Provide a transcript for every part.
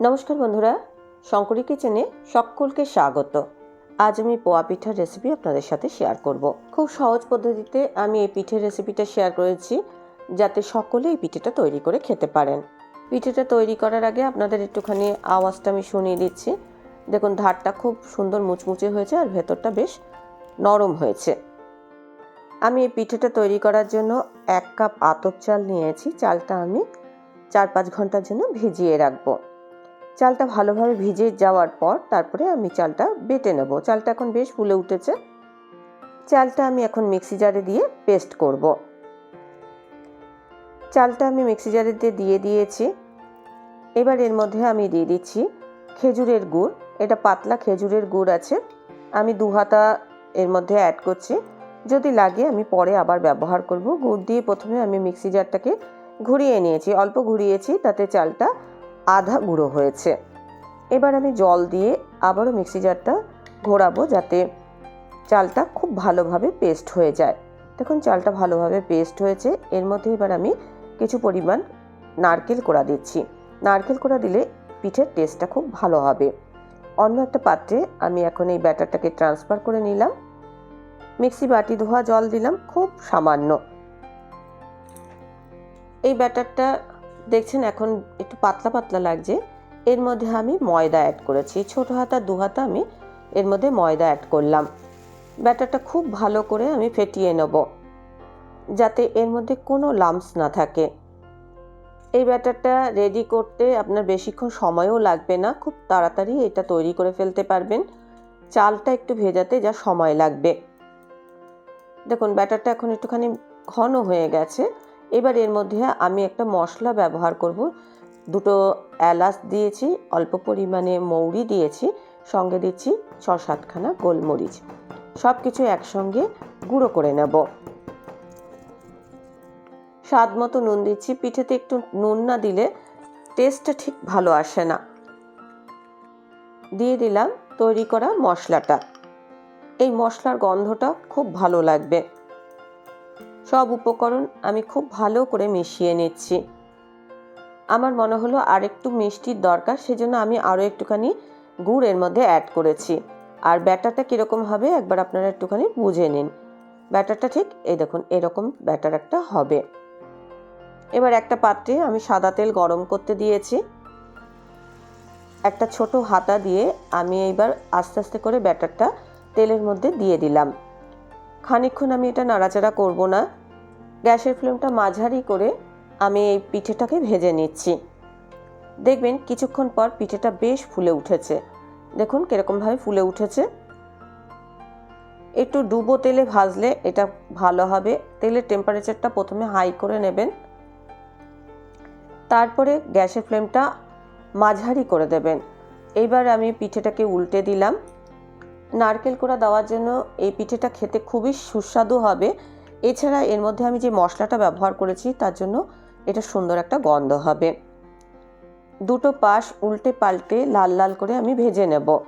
নমস্কার বন্ধুরা, শঙ্করী কিচেনে সকলকে স্বাগত। আজ আমি পোয়া পিঠার রেসিপি আপনাদের সাথে শেয়ার করব। খুব সহজ পদ্ধতিতে আমি এই পিঠের রেসিপিটা শেয়ার করেছি, যাতে সকলে এই পিঠেটা তৈরি করে খেতে পারেন। পিঠেটা তৈরি করার আগে আপনাদের একটুখানি আওয়াজটা আমি শুনিয়ে দিচ্ছি। দেখুন, ধারটা খুব সুন্দর মুচমুচে হয়েছে আর ভেতরটা বেশ নরম হয়েছে। আমি এই পিঠেটা তৈরি করার জন্য এক কাপ আতপ চাল নিয়েছি। চালটা আমি চার পাঁচ ঘণ্টার জন্য ভিজিয়ে রাখব। চালটা ভালোভাবে ভিজে যাওয়ার পর তারপরে আমি চালটা বেটে নেব। চালটা এখন বেশ ফুলে উঠেছে। চালটা আমি এখন মিক্সি জারে দিয়ে পেস্ট করব। চালটা আমি মিক্সি জারে দিয়ে দিয়ে দিয়েছি। এবার এর মধ্যে আমি দিয়ে দিচ্ছি খেজুরের গুড়। এটা পাতলা খেজুরের গুড় আছে। আমি দু হাতা এর মধ্যে অ্যাড করছি। যদি লাগে আমি পরে আবার ব্যবহার করব। গুড় দিয়ে প্রথমে আমি মিক্সি জারটাকে ঘুরিয়ে নিয়েছি। অল্প ঘুরিয়েছি, তাতে চালটা আধা গুঁড়ো হয়েছে। এবার আমি জল দিয়ে আবারও মিক্সি জারটা ঘোরাবো যাতে চালটা খুব ভালোভাবে পেস্ট হয়ে যায়। দেখুন, চালটা ভালোভাবে পেস্ট হয়েছে। এর মধ্যে এবার আমি কিছু পরিমাণ নারকেল কোড়া দিচ্ছি। নারকেল কোড়া দিলে পিঠের টেস্টটা খুব ভালো হবে। অন্য একটা পাত্রে আমি এখন এই ব্যাটারটাকে ট্রান্সফার করে নিলাম। মিক্সি বাটি ধোয়া জল দিলাম, খুব সামান্য। এই ব্যাটারটা দেখছেন এখন একটু পাতলা পাতলা লাগছে। এর মধ্যে আমি ময়দা অ্যাড করেছি। ছোটো হাতা, দু হাতা আমি এর মধ্যে ময়দা অ্যাড করলাম। ব্যাটারটা খুব ভালো করে আমি ফেটিয়ে নেব। যাতে এর মধ্যে কোনো লাম্পস না থাকে। এই ব্যাটারটা রেডি করতে আপনার বেশিক্ষণ সময়ও লাগবে না। খুব তাড়াতাড়ি এটা তৈরি করে ফেলতে পারবেন। চালটা একটু ভেজাতে যা সময় লাগবে। দেখুন, ব্যাটারটা এখন একটুখানি ঘন হয়ে গেছে। এবার এর মধ্যে আমি একটা মশলা ব্যবহার করব। দুটো এলাচ দিয়েছি, অল্প পরিমাণে মৌরি দিয়েছি, সঙ্গে দিচ্ছি ছ সাতখানা গোলমরিচ। সব কিছু একসঙ্গে গুঁড়ো করে নেব। স্বাদ মতো নুন দিচ্ছি। পিঠেতে একটু নুন না দিলে টেস্টটা ঠিক ভালো আসে না। দিয়ে দিলাম তৈরি করা মশলাটা। এই মশলার গন্ধটা খুব ভালো লাগবে। সব উপকরণ আমি খুব ভালো করে মিশিয়ে নিচ্ছি। আমার মনে হলো আর একটু মিষ্টির দরকার, সেজন্য আমি আরও একটুখানি গুড় এর মধ্যে অ্যাড করেছি। আর ব্যাটারটা কীরকম হবে একবার আপনারা একটুখানি বুঝে নিন। ব্যাটারটা ঠিক এই দেখুন, এরকম ব্যাটার একটা হবে। এবার একটা পাত্রে আমি সাদা তেল গরম করতে দিয়েছি। একটা ছোট হাতা দিয়ে আমি এইবার আস্তে আস্তে করে ব্যাটারটা তেলের মধ্যে দিয়ে দিলাম। খানিকক্ষণ আমি এটা নাড়াচাড়া করব না। গ্যাসের ফ্লেমটা মাঝারি করে আমি এই পিঠেটাকে ভেজে নিচ্ছি। দেখবেন কিছুক্ষণ পর পিঠেটা বেশ ফুলে উঠেছে। দেখুন কীরকমভাবে ফুলে উঠেছে। একটু ডুবো তেলে ভাজলে এটা ভালো হবে। তেলের টেম্পারেচারটা প্রথমে হাই করে নেবেন। তারপরে গ্যাসের ফ্লেমটা মাঝারি করে দেবেন। এইবার আমি পিঠেটাকে উল্টে দিলাম। নারকেল কোড়া দেওয়ার জন্য এই পিঠেটা খেতে খুবই সুস্বাদু হবে। এছাড়া এর মধ্যে আমি যে মশলাটা ব্যবহার করেছি, তার জন্য এটা সুন্দর একটা গন্ধ হবে। দুটো পাশ উল্টে পাল্টে লাল লাল করে আমি ভেজে নেব।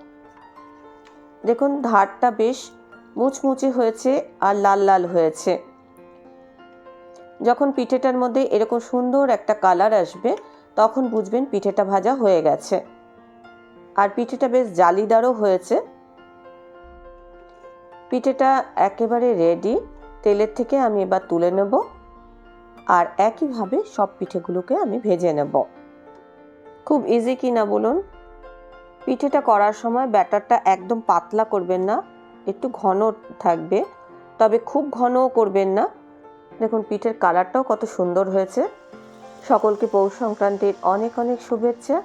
দেখুন ধারটা বেশ মুচমুচে হয়েছে আর লাল লাল হয়েছে। যখন পিঠেটার মধ্যে এরকম সুন্দর একটা কালার আসবে, তখন বুঝবেন পিঠেটা ভাজা হয়ে গেছে। আর পিঠেটা বেশ জালিদারও হয়েছে। পিঠেটা একেবারে রেডি তেলের থেকে আমি এবার তুলে নেব আর একইভাবে সব পিঠেগুলোকে আমি ভেজে নেব। খুব ইজি কি না বলুন? পিঠেটা করার সময় ব্যাটারটা একদম পাতলা করবেন না, একটু ঘন থাকবে, তবে খুব ঘনও করবেন না। দেখুন, পিঠের কালারটাও কত সুন্দর হয়েছে। সকলকে পৌষ সংক্রান্তির অনেক অনেক শুভেচ্ছা।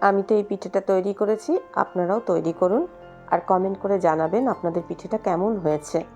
আমি তো এই পিঠেটা তৈরি করেছি, আপনারাও তৈরি করুন। আর কমেন্ট করে জানাবেন আপনাদের পিঠেটা কেমন হয়েছে।